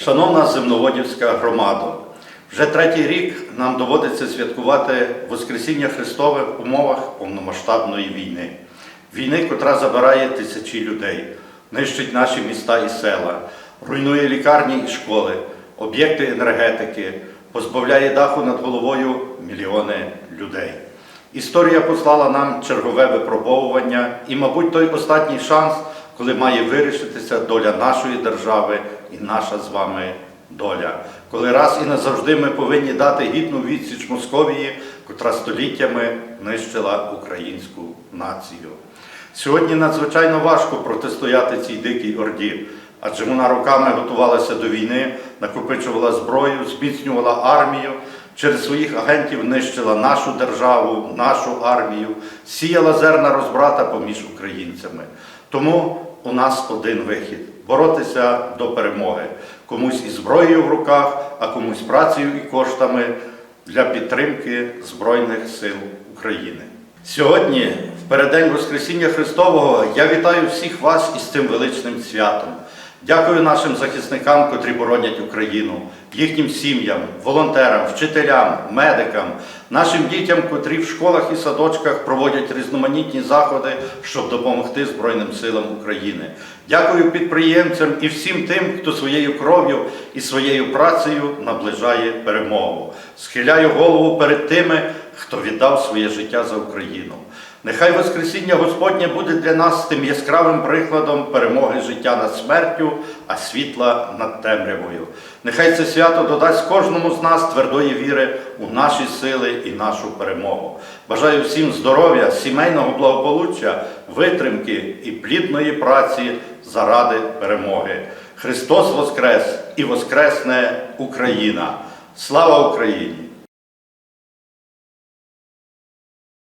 Шановна земноводівська громада, вже третій рік нам доводиться святкувати Воскресіння Христове в умовах повномасштабної війни. Війни, котра забирає тисячі людей, нищить наші міста і села, руйнує лікарні і школи, об'єкти енергетики, позбавляє даху над головою мільйони людей. Історія послала нам чергове випробовування і, мабуть, той останній шанс, коли має вирішитися доля нашої держави і наша з вами доля. Коли раз і назавжди ми повинні дати гідну відсіч Московії, котра століттями нищила українську націю. Сьогодні надзвичайно важко протистояти цій дикій орді, адже вона роками готувалася до війни, накопичувала зброю, зміцнювала армію, через своїх агентів нищила нашу державу, нашу армію, сіяла зерна розбрата поміж українцями. Тому у нас один вихід боротися до перемоги. Комусь із зброєю в руках, а комусь працею і коштами для підтримки Збройних сил України. Сьогодні, в переддень Воскресіння Христового, я вітаю всіх вас із цим величним святом. Дякую нашим захисникам, котрі боронять Україну, їхнім сім'ям, волонтерам, вчителям, медикам, нашим дітям, котрі в школах і садочках проводять різноманітні заходи, щоб допомогти Збройним силам України. Дякую підприємцям і всім тим, хто своєю кров'ю і своєю працею наближає перемогу. Схиляю голову перед тими, хто віддав своє життя за Україну. Нехай Воскресіння Господнє буде для нас тим яскравим прикладом перемоги життя над смертю, а світла над темрявою. Нехай це свято додасть кожному з нас твердої віри у наші сили і нашу перемогу. Бажаю всім здоров'я, сімейного благополуччя, витримки і плідної праці заради перемоги. Христос Воскрес і Воскресне Україна! Слава Україні!